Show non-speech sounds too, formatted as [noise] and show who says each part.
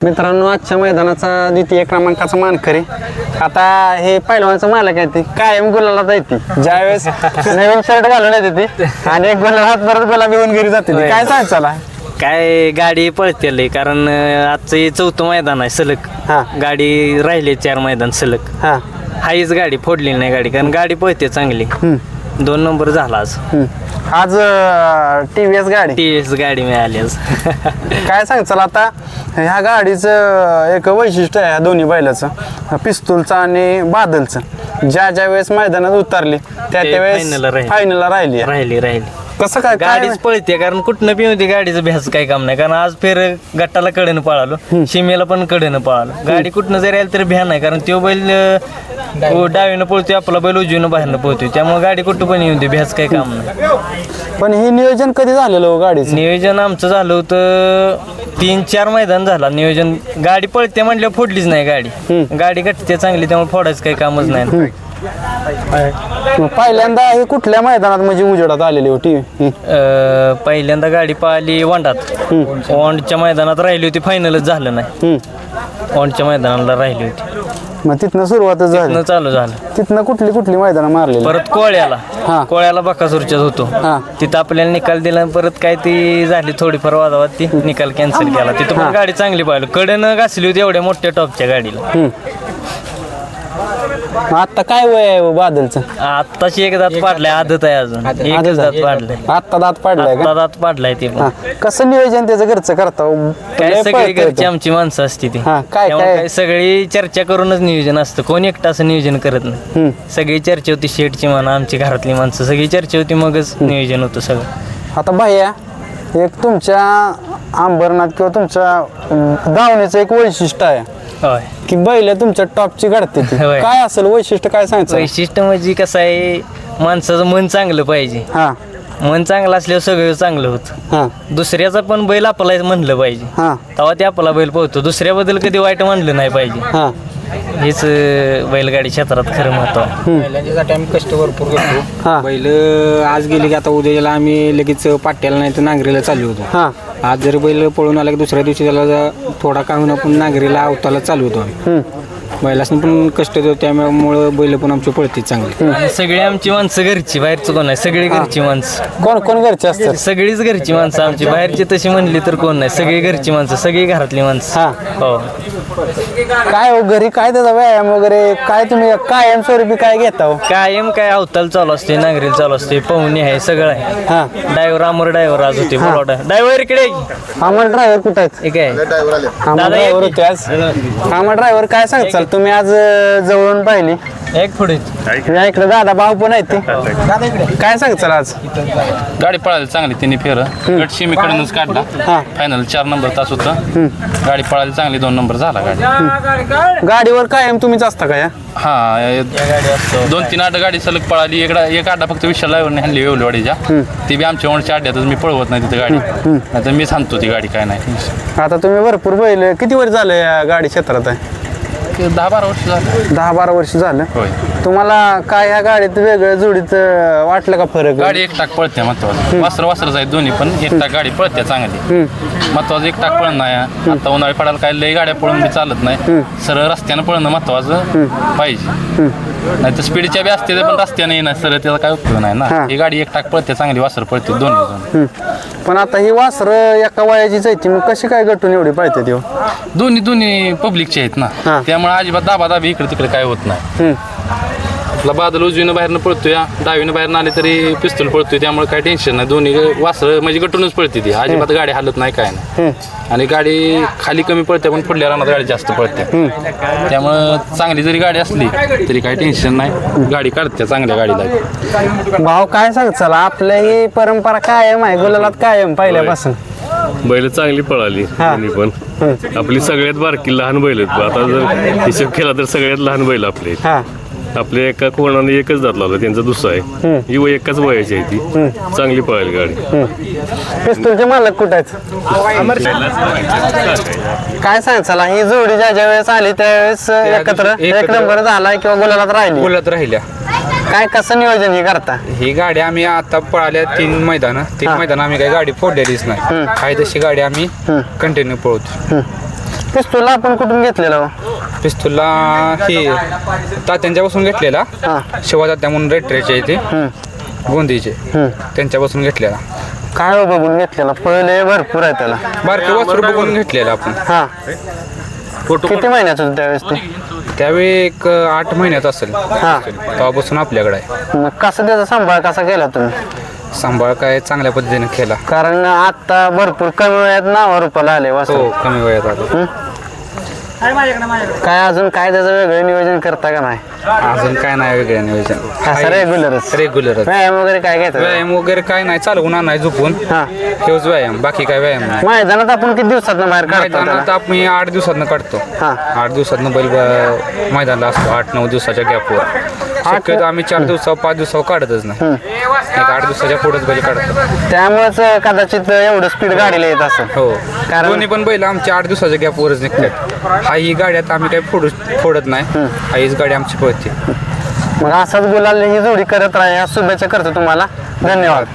Speaker 1: मित्रांनो आजच्या मैदानाचा द्वितीय क्रमांकाचा मानकरी. आता हे पहिलवानचं मालक आहे ती. कायम गुलाला येते ज्यावेळेस नवीन शर्ट घालून येते ती. आणि एक गुलाल हात परत गुलाबी होऊन घरी जाते ती. काय सांग चला.
Speaker 2: काय गाडी पळतेल कारण अं, आजचं हे चौथं मैदान आहे सलग.
Speaker 1: हा.
Speaker 2: गाडी राहिले चार मैदान सलग.
Speaker 1: हा.
Speaker 2: हाईच गाडी फोडलेली नाही गाडी कारण गाडी पळते चांगली. दोन नंबर झाला आज.
Speaker 1: हम्म. आज टी व्ही एस गाडी.
Speaker 2: टी एस गाडी मिळाली आज. [laughs]
Speaker 1: काय सांग चला आता. ह्या गाडीचं एक वैशिष्ट्य आहे ह्या दोन्ही बैलाचं. पिस्तूलचं आणि बादलचं. ज्या ज्या वेळेस मैदानात उतरली त्या
Speaker 2: ते final ला राहिली.
Speaker 1: फायनलला राहिली.
Speaker 2: राहिली राहिली.
Speaker 1: कसं काय काय
Speaker 2: गाडीच पळते कारण कुठनं बी होती गाडीचं भ्यास काही काम नाही. कारण आज फेर गट्टाला कडेनं पळालो शिमेला पण कडेनं पळालो. गाडी कुठनं जरी आली तरी भ्या नाही कारण तो बैल अं, उ- डावीनं पळतोय आपला बैल उजवीनं बाहेरनं पळतोय. त्यामुळे गाडी कुठं पण येऊन दे भ्यास काही काम नाही.
Speaker 1: पण हे नियोजन कधी झालेलं हो गाडीचं?
Speaker 2: नियोजन आमचं झालं होतं तीन चार मैदान झाला नियोजन. गाडी पळते म्हटल्यावर फोडलीच नाही गाडी. गाडी कटते चांगली त्यामुळे फोडायचं काही कामच नाही.
Speaker 1: मग पहिल्यांदा हे कुठल्या मैदानात म्हणजे उजेडात आलेली होती
Speaker 2: अं, पहिल्यांदा गाडी पाहिली वांडात. वांडच्या मैदानात राहिली होती फायनलच झालं नाही. वांडच्या मैदानाला राहिली होती.
Speaker 1: मग तिथनं सुरुवातच झाली.
Speaker 2: न चालू झालं.
Speaker 1: तिथनं कुठली कुठली मैदानं मारलेली?
Speaker 2: परत कोळ्याला.
Speaker 1: हा.
Speaker 2: कोळ्याला बकासूरच्यात होतो.
Speaker 1: हा.
Speaker 2: तिथं आपल्याला निकाल दिला आणि परत काय ती झाली थोडीफार वादावाद ती निकाल कॅन्सल केला. तिथं पण गाडी चांगली पाहिली. कडेनं घासली होती एवढ्या मोठ्या टॉपच्या गाडीला.
Speaker 1: आता काय वय आहे हो बादलचं?
Speaker 2: आत्ताची एक दात पाडलाय आदत आहे अजून. एकच दात पाडलाय.
Speaker 1: आत्ता दात पाडलाय का?
Speaker 2: आत्ता दात पाडलाय ते पण.
Speaker 1: हा. कसं नियोजन त्याचं घरचं करता? हो?
Speaker 2: काय सगळी घरची
Speaker 1: तो.
Speaker 2: आमची माणसं असते ती.
Speaker 1: हा, काय-
Speaker 2: त्यामुळे
Speaker 1: काय?
Speaker 2: काय सगळी चर्चा करूनच नियोजन असतं. कोण एकटा असं नियोजन करत नाही. सगळी चर्चा होती शेटची म्हणा आमची घरातली माणसं. सगळी चर्चा होती मगच नियोजन होतं सगळं.
Speaker 1: आता भैया एक तुमच्या अंबरनाथ किंवा तुमच्या अं, धावणीचं एक वैशिष्ट्य आहे.
Speaker 2: होय.
Speaker 1: की बैल तुमच्या टॉपची घडते ती.
Speaker 2: होय.
Speaker 1: काय असेल वैशिष्ट्य काय सांगायचं?
Speaker 2: वैशिष्ट्य म्हणजे कसं आहे माणसाचं मन चांगलं पाहिजे.
Speaker 1: हा.
Speaker 2: मन चांगलं असल्यावर सगळं चांगलं होतं.
Speaker 1: हा.
Speaker 2: दुसऱ्याचा पण बैल आपला म्हणलं पाहिजे.
Speaker 1: हा.
Speaker 2: तेव्हा ते आपला बैल पोहतो. दुसऱ्याबद्दल कधी वाईट म्हणलं नाही पाहिजे.
Speaker 1: हा.
Speaker 2: हेच अं, बैलगाडी क्षेत्रात खरं महत्त्व आहे
Speaker 3: आम्ही कष्ट भरपूर
Speaker 1: हा.
Speaker 3: करतो बैल आज गेले की आता उद्याला आम्ही लगेच पाट्याला नाही तर नांगरीला चालू होतो.
Speaker 1: हा.
Speaker 3: आज जर बैल पळून आला की दुसऱ्या दिवशी त्याला जर थोडा काय होईना पण नांगरीला अवताला चालू होतो. आम्ही बैलासनी पण कष्ट देतो त्यामुळे बैल पण आमची पळते चांगली.
Speaker 2: आणि सगळी आमची माणसं घरची बाहेरचं कोण नाही. सगळी घरची माणसं.
Speaker 1: कोण कोण घरचे असतात?
Speaker 2: सगळीच घरची माणसं आमची. बाहेरची तशी म्हणली तर कोण नाही. सगळी घरची माणसं सगळी घरातली माणसं.
Speaker 1: हा.
Speaker 2: हो.
Speaker 1: काय हो घरी काय त्याचा व्यायाम वगैरे? काय तुम्ही कायम स्वरूपी काय घेता हो
Speaker 2: कायम काय अवताल चालू असते नांगरील चालू असते पवनी आहे सगळं आहे.
Speaker 1: हा.
Speaker 2: ड्रायव्हर अमर ड्रायव्हर आज होते बोला ड्रायव्हर इकडे.
Speaker 1: आम्हाला ड्रायव्हर कुठं आहेत?
Speaker 2: हे काय
Speaker 1: आम्हाला
Speaker 2: दादा,
Speaker 1: ड्रायव्हर
Speaker 2: एक-
Speaker 1: होते आज? आम्हाला ड्रायव्हर काय सांगचाल तुम्ही आज अं, जवळून पाहिली.
Speaker 2: एक पुढे.
Speaker 1: या इकडे दादा भाऊ पण आहेत ते. काय सांगचाल आज?
Speaker 4: गाडी पळाली चांगली त्यांनी फेर. गट शिमीकडूनच काढला.
Speaker 1: हा.
Speaker 4: फायनल चार नंबर तास होतं. गाडी पळाली चांगली दोन नंबर झाला गाडी.
Speaker 1: गाडीवर कायम तुम्हीच असता का या?
Speaker 4: हा दोन तीन आठ गाडी सलग पळाली. एक एक आड्डा फक्त विशाल ड्रायव्हरने हल्ली वेवलवाडीच्या ती बी आमच्या ओणच्या अड्ड्यातच मी पळवत नाही तिथे गाडी. नाही तर मीच आणतो ती गाडी काय नाही.
Speaker 1: आता तुम्ही भरपूर बैल किती वर्ष झालं या गाडी क्षेत्रात आहे?
Speaker 4: दहा बारा वर्ष झालं.
Speaker 1: दहा बारा वर्ष झालं.
Speaker 4: होय.
Speaker 1: तुम्हाला काय ह्या गाडीत वेगळं जोडीत अं, वाटलं का फरक?
Speaker 4: गाडी एक टाक पळते महत्वाचं. वासर वासरच आहेत दोन्ही पण एक टाक गाडी पळते चांगली. महत्वाचं एक टाक पळणं नाही. आता उन्हाळी पडायला काय लई गाड्या पळून बी चालत नाही. सरळ रस्त्यानं पळणं महत्वाचं पाहिजे. नाही तर स्पीडच्या बी असते पण रस्त्याने येणार सरळ त्याचा काय उपयोग नाही ना.
Speaker 1: हा.
Speaker 4: गाडी एक टाक पळते चांगली वासर पळते दोन्ही जण.
Speaker 1: पण आता ही वासर एका वयाचीच आहे ती मग कशी काय गटून एवढी पाहिजे ती हो?
Speaker 4: दोन्ही दोन्ही पब्लिकचे आहेत. ना. त्यामुळे अजिबात दाबा दाबी इकडे तिकडे काय होत नाही. आपला बादल उजवीनं बाहेरनं पळतोय डावीनं बाहेरनं आले तरी पिस्तूल पळतोय त्यामुळे काय टेन्शन नाही. दोन्ही वासर म्हणजे गटूनच पळते ती. अजिबात गाडी हालत नाही काय नाही. आणि गाडी खाली कमी पळते पण पुढल्या रानात गाडी जास्त पळते. त्यामुळं चांगली जरी गाडी असली तरी काही टेन्शन नाही. गाडी काढते चांगल्या गाडीला.
Speaker 1: भाऊ काय सांग चला आपल्या ही परंपरा कायम आहे गुलालात कायम पहिल्यापासून.
Speaker 5: बैल चांगली पळाली पण. आपली सगळ्यात बारकी लहान बैल आहेत आता जर हिशोब केला तर सगळ्यात लहान बैल आपले आपल्या एका कोणाने एकच दात लावला त्यांचा दुसरा आहे. ही वय एकाच वयाची आहे ती. चांगली पळाली गाडी.
Speaker 1: पिस्तूलचे मालक कुठं आहेत? काय सांग चला ही जोडी ज्या ज्या वेळेस आली त्यावेळेस एकत्र एक
Speaker 3: एकत्र-
Speaker 1: नंबर झाला किंवा गुलालात राहिली?
Speaker 3: बोलत राहिल्या.
Speaker 1: काय कसं नियोजन हे करता?
Speaker 3: ही गाडी आम्ही आता पळाल्या तीन मैदान. तीन
Speaker 1: हा.
Speaker 3: मैदान आम्ही काही गाडी फोडलेलीच नाही. आहे तशी गाडी आम्ही कंटिन्यू पळवतो
Speaker 1: पिस्तूलला आपण कुठून घेतलेला हो?
Speaker 3: पिस्तूलला ही तात्यांच्यापासून घेतलेला.
Speaker 1: हा.
Speaker 3: शिवा तात्या म्हणून रेटरेचे इथे गोंदीचे. त्यांच्यापासून घेतलेला.
Speaker 1: काय हो बघून घेतलेला? पहिले भरपूर आहे त्याला.
Speaker 3: बारके वासरू बघून घेतलेला आपण.
Speaker 1: हा. किती महिन्याचं होतं त्यावेळेस ते?
Speaker 3: त्यावेळी एक आठ महिन्यात असेल.
Speaker 1: हा.
Speaker 3: तेव्हापासून आपल्याकडे आहे.
Speaker 1: मग कसं त्याचा सांभाळ कसा केला तुम्ही?
Speaker 3: सांभाळ काय चांगल्या पद्धतीने केला.
Speaker 1: कारण आता भरपूर कमी वेळात नावा रुपाला आले वासरू
Speaker 3: हो कमी वयात आलो.
Speaker 1: काय अजून काय त्याचं वेगळं नियोजन करता का नाही?
Speaker 3: अजून काय नाही वेगळं नियोजन.
Speaker 1: असं रेग्युलरच
Speaker 3: रेग्युलरच
Speaker 1: व्यायाम वगैरे काय घ्यायचं
Speaker 3: व्यायाम वगैरे काय नाही चालवून आणाय झोपून.
Speaker 1: हा.
Speaker 3: हेच व्यायाम बाकी काय व्यायाम नाही.
Speaker 1: मैदानात आपण किती दिवसात बाहेर काढतो
Speaker 3: मैदानात
Speaker 1: त्याला?
Speaker 3: आपण आठ दिवसातनं काढतो.
Speaker 1: हा.
Speaker 3: आठ दिवसातनं बैल ब- मैदानाला असतो आठ नऊ दिवसाच्या गॅपवर. शक्यतो आम्ही चार दिवसावर पाच दिवसावर काढतच नाही. एक आठ दिवसाच्या पुढेच बैल काढतो.
Speaker 1: त्यामुळेच कदाचित एवढं स्पीड गाडीला येत असेल.
Speaker 3: हो.
Speaker 1: कारण-
Speaker 3: दोन्ही पण बैल आमच्या आठ दिवसाच्या गॅपवरच निघतात. हा ही गाडी आता आम्ही काही फोडू फोडत नाही. हा हीच गाडी आमची होती.
Speaker 1: मग असाच गुलाल ही जोडी करत राहा. या शुभेच्छा करतो तुम्हाला. धन्यवाद.